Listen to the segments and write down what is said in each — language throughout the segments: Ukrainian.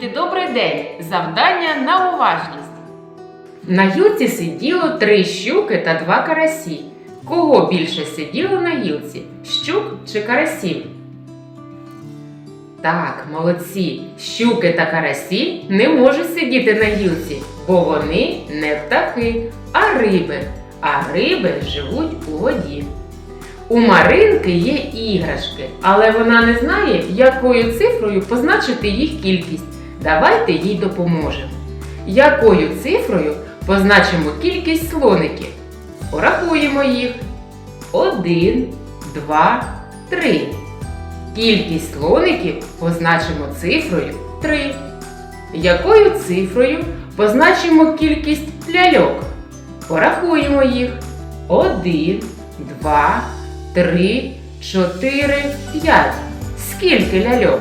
Діти, добрий день! Завдання на уважність. На гілці сиділо три щуки та два карасі. Кого більше сиділо на гілці? Щук чи карасів? Так, молодці. Щуки та карасі не можуть сидіти на гілці, бо вони не птахи, а риби. А риби живуть у воді. У Маринки є іграшки, але вона не знає, якою цифрою позначити їх кількість. Давайте їй допоможемо. Якою цифрою позначимо кількість слоників? Порахуємо їх. Один, два, три. Кількість слоників позначимо цифрою 3. Якою цифрою позначимо кількість ляльок? Порахуємо їх. 1, 2, 3, 4, 5. Скільки ляльок?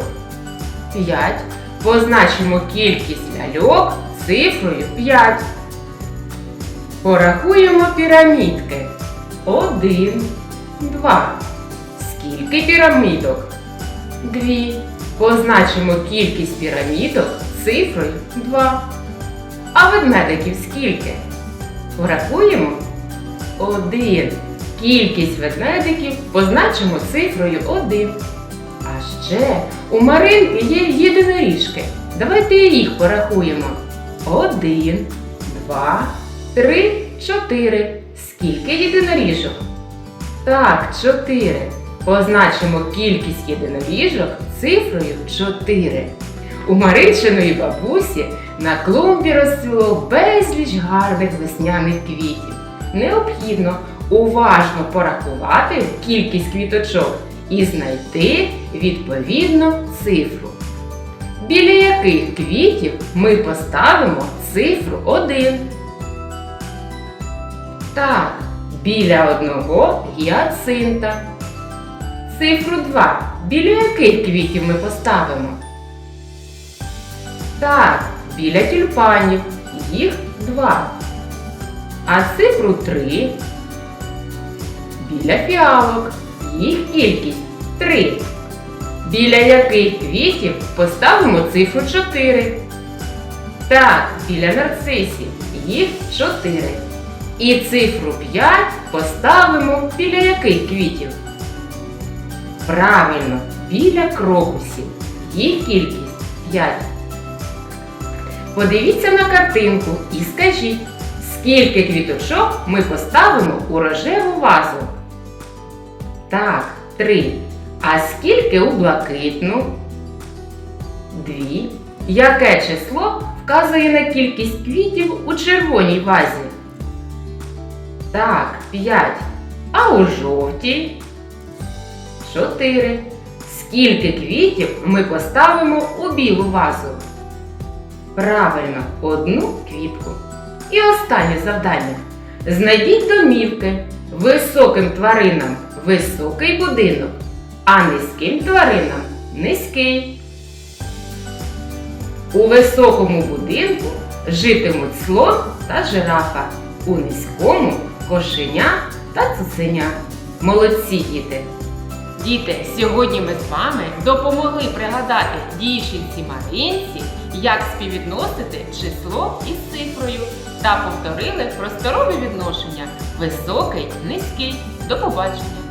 5. Позначимо кількість ляльок цифрою 5. Порахуємо пірамідки. 1, 2. Скільки пірамідок? 2. Позначимо кількість пірамідок цифрою 2. А ведмедиків скільки? Порахуємо 1. Кількість ведмедиків позначимо цифрою 1. А у Маринки є єдиноріжки. Давайте їх порахуємо. 1, 2, 3, 4. Скільки єдиноріжок? Так, 4. Позначимо кількість єдиноріжок цифрою 4. У Маринчиної бабусі на клумбі розцвіло безліч гарних весняних квітів. Необхідно уважно порахувати кількість квіточок і знайти відповідну цифру. Біля яких квітів ми поставимо цифру 1? Так, біля одного гіацинта. Цифру 2. Біля яких квітів ми поставимо? Так, біля тюльпанів. Їх два. А цифру 3 біля фіалок. Їх кількість 3. Біля яких квітів поставимо цифру 4. Так, біля нарцисів. Їх 4. І цифру 5 поставимо біля яких квітів? Правильно, біля крокусів. Їх кількість 5. Подивіться на картинку і скажіть, скільки квіточок ми поставимо у рожеву вазу? Так, 3. А скільки у блакитну? 2. Яке число вказує на кількість квітів у червоній вазі? Так, 5. А у жовтій? 4. Скільки квітів ми поставимо у білу вазу? Правильно, одну квітку. І останнє завдання. Знайдіть домівки високим тваринам високий будинок, а низьким тваринам низький. У високому будинку житимуть слон та жирафа, у низькому кошеня та цуценя. Молодці діти! Діти, сьогодні ми з вами допомогли пригадати дівчинці Маринці, як співвідносити число із цифрою та повторили просторові відношення високий, низький. До побачення!